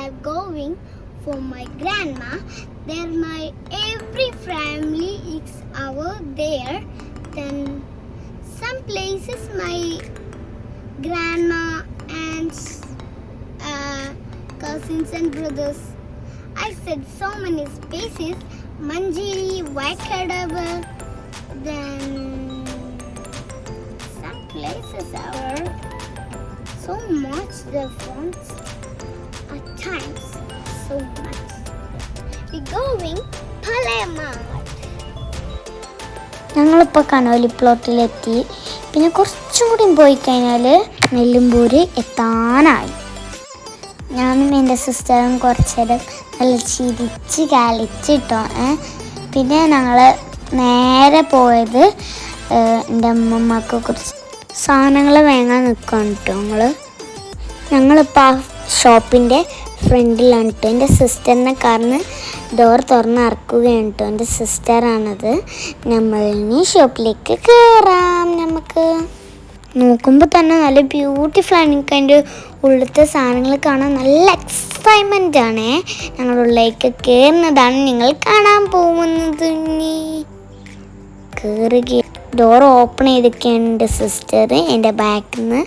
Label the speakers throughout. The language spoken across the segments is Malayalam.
Speaker 1: have going for my grandma. There my every family is over there. Then some places my grandma and uh, cousins and brothers. I said so many spaces. Manjiri, Vaikadava, then some places are so much different at times. So much. We're going Palermo.
Speaker 2: ഞങ്ങളിപ്പോൾ കനോലി പ്ലോട്ടിലെത്തി പിന്നെ കുറച്ചും കൂടി പോയി കഴിഞ്ഞാൽ നെല്ലുമ്പൂര് എത്താനായി ഞാനും എന്റെ സിസ്റ്ററും കുറച്ചേരം നല്ല ചിരിച്ച് കളിച്ചിട്ടോ പിന്നെ ഞങ്ങൾ നേരെ പോയത് എന്റെ അമ്മമ്മക്ക് കുറച്ച് സാധനങ്ങൾ വാങ്ങാൻ നിൽക്കുകയാണ് കേട്ടോ ഞങ്ങൾ ഞങ്ങളിപ്പോൾ ആ ഷോപ്പിന്റെ ഫ്രണ്ടിലാണ് കേട്ടോ. എന്റെ സിസ്റ്ററിനെ കാരണം ഡോർ തുറന്ന് അറക്കുകയാണ് കേട്ടോ. എന്റെ സിസ്റ്ററാണത് നമ്മൾ ഇനി ഷോപ്പിലേക്ക് കയറാം നമുക്ക്. നോക്കുമ്പോൾ തന്നെ നല്ല ബ്യൂട്ടിഫുൾ ആണ്. എനിക്ക് അതിന്റെ ഉള്ളിലത്തെ സാധനങ്ങൾ കാണാൻ നല്ല എക്സൈറ്റ്മെന്റ് ആണേ. ഞങ്ങളുടെ ഉള്ളിലേക്ക് കയറുന്നതാണ് നിങ്ങൾ കാണാൻ പോകുന്നത് ഇനി. കയറുക ഡോർ ഓപ്പൺ ചെയ്തൊക്കെയാണ് എന്റെ സിസ്റ്റർ എന്റെ ബാക്കിൽ നിന്ന്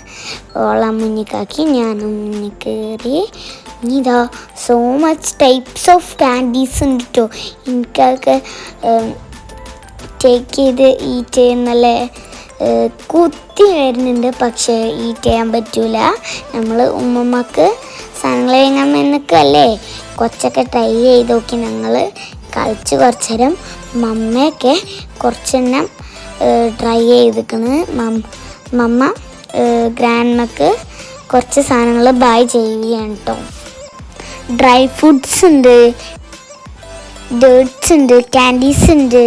Speaker 2: ഓളം മുന്നിക്കാക്കി ഞാനും മുന്നിൽ കയറി ഇനി ഇതാ so much types of candies ഉണ്ട് കേട്ടോ എനിക്കൊക്കെ ടേക്ക് ചെയ്ത് ഈറ്റ് ചെയ്യുന്നല്ല കുത്തി വരുന്നുണ്ട്. പക്ഷേ ഈറ്റ് ചെയ്യാൻ പറ്റൂല. നമ്മൾ ഉമ്മമ്മക്ക് സാധനങ്ങൾ വാങ്ങാൻ നിൽക്കല്ലേ കൊച്ചൊക്കെ ട്രൈ ചെയ്ത് നോക്കി. ഞങ്ങൾ കളിച്ച് കുറച്ച് നേരം മമ്മയൊക്കെ കുറച്ചെണ്ണം ട്രൈ ചെയ്തിരിക്കുന്നത് മമ്മ ഗ്രാൻഡ്മക്ക് കുറച്ച് സാധനങ്ങൾ ബൈ ചെയ്യുകയാണ് കേട്ടോ ഡ്രൈ ഫ്രൂട്ട്സ് ഉണ്ട്. ഡേർട്സ് ഉണ്ട് ക്യാൻഡീസ് ഉണ്ട്.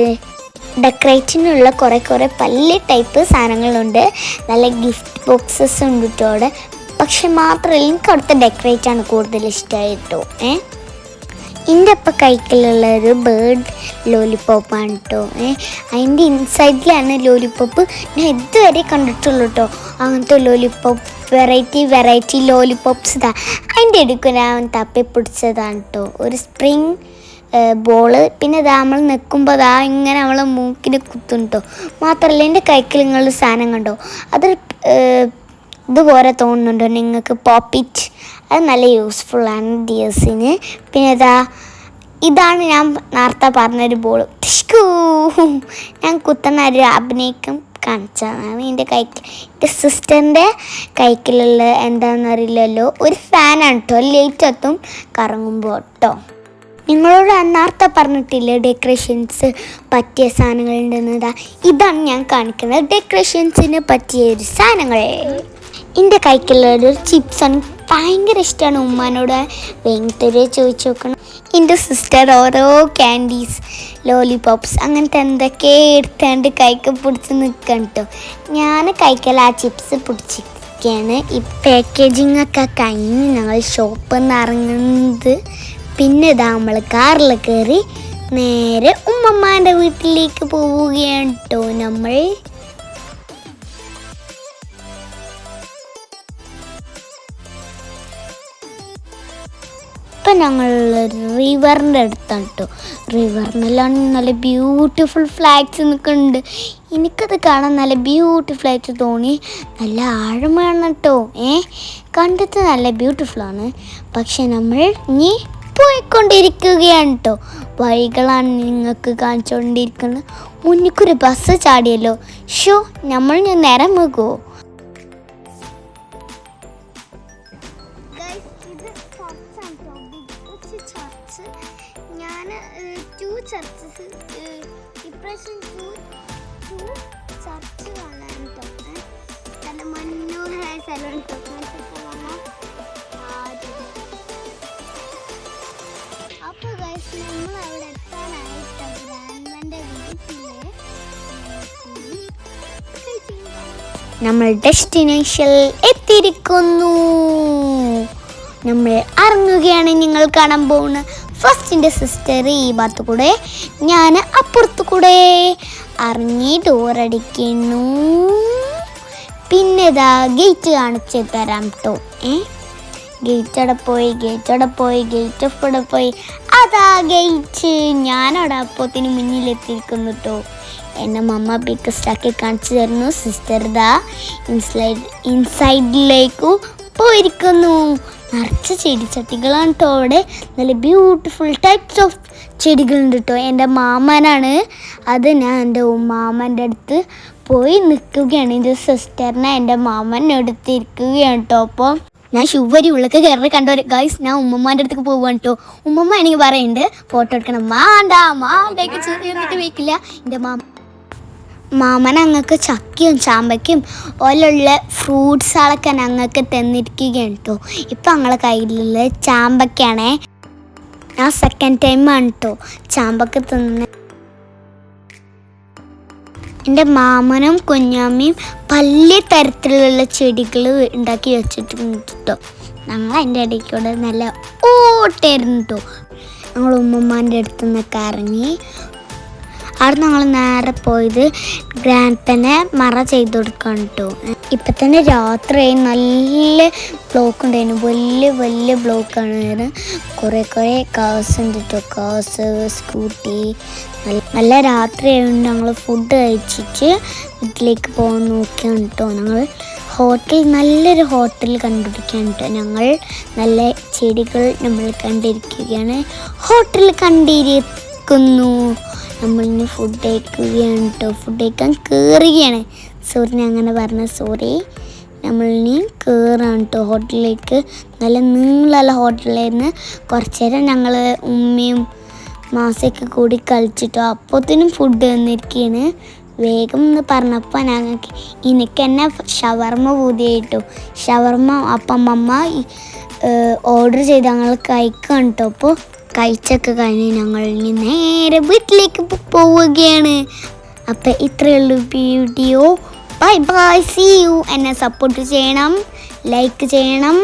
Speaker 2: ഡെക്കറേറ്റിനുള്ള കുറേ കുറേ പല ടൈപ്പ് സാധനങ്ങളുണ്ട്. നല്ല ഗിഫ്റ്റ് ബോക്സസ് ഉണ്ട് കേട്ടോ അവിടെ. പക്ഷെ മാത്രമല്ല എനിക്ക് അവിടുത്തെ ഡെക്കറേറ്റ് ആണ് കൂടുതൽ ഇഷ്ടമായിട്ടോ ഏ? എന്റെ അപ്പം കൈക്കലുള്ള ഒരു ബേർഡ് ലോലിപ്പോപ്പാണ് കേട്ടോ ഏ? അതിന്റെ ഇൻസൈഡിലാണ് ലോലിപ്പോപ്പ് ഞാൻ ഇതുവരെ കണ്ടിട്ടുള്ളൂ കേട്ടോ അങ്ങനത്തെ ലോലിപ്പോപ്പ് വെറൈറ്റി വെറൈറ്റി ലോലിപ്പോപ്സ് ഇതാ. അതിന്റെ ഞാൻ തപ്പി പിടിച്ചതാണ് കേട്ടോ ഒരു സ്പ്രിങ് ബോൾ പിന്നെ ഇതാ നമ്മൾ നിൽക്കുമ്പോൾ അതാ ഇങ്ങനെ നമ്മളെ മൂക്കിന് കുത്തും കേട്ടോ മാത്രമല്ല എന്റെ കൈക്കിൽ നിങ്ങൾ സാധനം കണ്ടോ? അതൊരു ഇതുപോലെ തോന്നുന്നുണ്ടോ. നിങ്ങൾക്ക് പോപ്പിറ്റ്. അത് നല്ല യൂസ്ഫുള്ളാണ് ഡിയേഴ്സിന് പിന്നെ ഇതാ ഇതാണ് ഞാൻ നേരത്തെ പറഞ്ഞൊരു ബോൾ ഞാൻ കുത്തുന്ന ഒരു അഭിനയിക്കും. കാണിച്ചതാണ് എന്റെ കൈക്ക് എന്റെ സിസ്റ്ററിന്റെ കൈക്കിലുള്ള എന്താണെന്നറിയില്ലല്ലോ ഒരു ഫാനാണ് കേട്ടോ ലൈറ്റ് എത്തും കറങ്ങുമ്പോൾ കേട്ടോ നിങ്ങളോട് അന്നാർത്ഥ പറഞ്ഞിട്ടില്ലേ ഡെക്കറേഷൻസ് പറ്റിയ സാധനങ്ങൾ ഉണ്ടെന്നതാ ഇതാണ് ഞാൻ കാണിക്കുന്നത് ഡെക്കറേഷൻസിന് പറ്റിയ ഒരു സാധനങ്ങൾ എന്റെ കൈക്കുള്ള ഒരു ചിപ്സാണ് ഭയങ്കര ഇഷ്ടമാണ് ഉമ്മാനോട് വേങ്ങത്തൊരു ചോദിച്ചു നോക്കണം. എന്റെ സിസ്റ്റർ ഓരോ ക്യാൻഡീസ് ലോലിപോപ്സ് അങ്ങനത്തെ എന്തൊക്കെ എടുത്താണ്ട് കൈക്ക് പിടിച്ച് നിൽക്കണം കേട്ടോ ഞാൻ കൈക്കൽ ആ ചിപ്സ് പിടിച്ചിരിക്കുകയാണ് ഈ പാക്കേജിംഗ് ഒക്കെ കഴിഞ്ഞ് ഞങ്ങൾ ഷോപ്പിൽ നിന്ന് ഇറങ്ങുന്നത്. പിന്നെ ഇതാ നമ്മൾ കാറിൽ കയറി നേരെ ഉമ്മമ്മാന്റെ വീട്ടിലേക്ക് പോവുകയാണ് കേട്ടോ നമ്മൾ ഇപ്പം ഞങ്ങൾ റിവറിന്റെ അടുത്താണ് കേട്ടോ റിവറിനെല്ലാം നല്ല ബ്യൂട്ടിഫുൾ ഫ്ലാറ്റ്സ് നിൽക്കുന്നുണ്ട് എനിക്കത് കാണാൻ നല്ല ബ്യൂട്ടിഫുൾ ആയിട്ട് തോന്നി. നല്ല ആഴമാണ് കേട്ടോ ഏ? കണ്ടിട്ട് നല്ല ബ്യൂട്ടിഫുൾ ആണ്. പക്ഷെ നമ്മൾ ഇനി പോയിക്കൊണ്ടിരിക്കുകയാണ് കേട്ടോ വഴികളാണ് നിങ്ങൾക്ക് കാണിച്ചുകൊണ്ടിരിക്കുന്നത് മുന്നിക്കൊരു ബസ് ചാടിയല്ലോ. ഷോ നമ്മൾ ഞാൻ നേരം വെക്കുമോ
Speaker 1: ചർച്ച് ഞാൻ ടു ചർച്ചസ് ഇപ്രാവശ്യം ടു ടു ചർച്ച് കാണാൻ ഏ. നല്ല മനോഹരമായ സ്ഥലമാണ് കേട്ടോ നമ്മൾ
Speaker 2: ഡെസ്റ്റിനേഷൻ എത്തിയിരിക്കുന്നു. നമ്മൾ ഇറങ്ങുകയാണ് നിങ്ങൾ കാണാൻ പോകുന്ന ഫസ്റ്റിന്റെ സിസ്റ്റർ ഈ ഭാഗത്ത് കൂടെ ഞാൻ അപ്പുറത്ത് കൂടെ അറിഞ്ഞി ഡോറടിക്കുന്നു പിന്നെ ഇതാ ഗേറ്റ് കാണിച്ച് തരാം കേട്ടോ ഏ? ഗേറ്റ് അവിടെ പോയി? ഗേറ്റ് അവിടെ പോയി? ഗേറ്റ് അവിടെ പോയി? അതാ ഗേറ്റ് ഞാനവിടെ അപ്പോത്തിന് മുന്നിലെത്തിയിരിക്കുന്നു കേട്ടോ എന്നെ മമ്മ ബിക്കസ്റ്റാക്കി കാണിച്ചു തരുന്നു. സിസ്റ്റർ ദാ ഇൻസൈഡ് ഇൻസൈഡിലേക്ക് പോയിരിക്കുന്നു. നിറച്ച ചെടിച്ചട്ടികളാണ് കേട്ടോ അവിടെ. നല്ല ബ്യൂട്ടിഫുൾ ടൈപ്സ് ഓഫ് ചെടികളുണ്ട് കേട്ടോ എന്റെ മാമനാണ്. അത് ഞാൻ എന്റെ മാമന്റെ അടുത്ത് പോയി നിൽക്കുകയാണ്. ഇത് സിസ്റ്ററിനെ എന്റെ മാമൻ എടുത്തിരിക്കുകയാണ് കേട്ടോ അപ്പോൾ ഞാൻ ശുവരി ഉള്ളൊക്കെ കയറി കണ്ടോ? ഗൈസ് ഞാൻ ഉമ്മമാന്റെ അടുത്തേക്ക് പോവാണ് കേട്ടോ ഉമ്മമ്മ എനിക്ക് പറയുന്നുണ്ട് ഫോട്ടോ എടുക്കണം. മാണ്ട മാണ്ടേക്ക് ചെറിയ വെക്കില്ല. എന്റെ മാമ മാമൻ അങ്ങക്ക് ചക്കയും ചാമ്പയ്ക്കും ഓലുള്ള ഫ്രൂട്ട്സുകളൊക്കെ ഞങ്ങൾക്ക് തന്നിരിക്കുകയാണ് കേട്ടോ ഇപ്പം ഞങ്ങളെ കയ്യിലുള്ള ചാമ്പയ്ക്കാണേ. ഞാൻ സെക്കൻഡ് ടൈമാണ് കേട്ടോ ചാമ്പക്ക തിന്ന് എന്റെ മാമനും കുഞ്ഞാമ്മയും പല തരത്തിലുള്ള ചെടികൾ ഉണ്ടാക്കി വെച്ചിട്ടുണ്ട് കേട്ടോ ഞങ്ങൾ അതിന്റെ ഇടയ്ക്കൂടെ നല്ല ഓട്ടായിരുന്നു കേട്ടോ ഞങ്ങൾ ഉമ്മമാന്റെ അടുത്ത് നിന്നൊക്കെ ഇറങ്ങി അവിടെ ഞങ്ങൾ നേരെ പോയത് ഗ്രാൻഡ്പ്പനെ മറ ചെയ്ത് കൊടുക്കാൻ കേട്ടോ ഇപ്പം തന്നെ രാത്രിയായി. നല്ല ബ്ലോക്ക് ഉണ്ടായിരുന്നു. വലിയ വലിയ ബ്ലോക്കാണ് കുറേ കുറേ കാസ് ഉണ്ട് കേട്ടോ കാസ് സ്കൂട്ടി നല്ല രാത്രി ആയതുകൊണ്ട് ഞങ്ങൾ ഫുഡ് കഴിച്ചിട്ട് വീട്ടിലേക്ക് പോകാൻ നോക്കിയാണ് കേട്ടോ ഞങ്ങൾ ഹോട്ടൽ നല്ലൊരു ഹോട്ടൽ കണ്ടുപിടിക്കാൻ കേട്ടോ ഞങ്ങൾ നല്ല ചെടികൾ നമ്മൾ കണ്ടിരിക്കുകയാണ്. ഹോട്ടൽ കണ്ടിരിക്കുന്നു. നമ്മളിനി ഫുഡ് കഴിക്കുകയാണ് കേട്ടോ ഫുഡ് കഴിക്കാൻ കയറുകയാണ് സോറി അങ്ങനെ പറഞ്ഞ സോറി നമ്മളിനി കയറാണ് കേട്ടോ ഹോട്ടലിലേക്ക് നല്ല നീളമുള്ള ഹോട്ടലായിരുന്നു കുറച്ചു നേരം ഞങ്ങൾ ഉമ്മയും മാസയൊക്കെ കൂടി കളിച്ചിട്ടോ. അപ്പോഴത്തേനും ഫുഡ് വന്നിരിക്കുകയാണ്. വേഗം എന്ന് പറഞ്ഞപ്പോൾ ഞങ്ങൾക്ക് എനിക്ക് തന്നെ ഷവർമ്മ പൂതിയായിട്ടു. ഷവർമ്മ അപ്പം അമ്മ ഓർഡർ ചെയ്ത് ഞങ്ങൾ കഴിക്കാൻ കേട്ടോ അപ്പോൾ കഴിച്ചൊക്കെ കഴിഞ്ഞ് ഞങ്ങൾ ഇനി നേരെ വീട്ടിലേക്ക് പോവുകയാണ്. അപ്പം ഇത്രയേ ഉള്ളൂ video. Bye bye see you എന്നെ സപ്പോർട്ട് ചെയ്യണം. ലൈക്ക് ചെയ്യണം.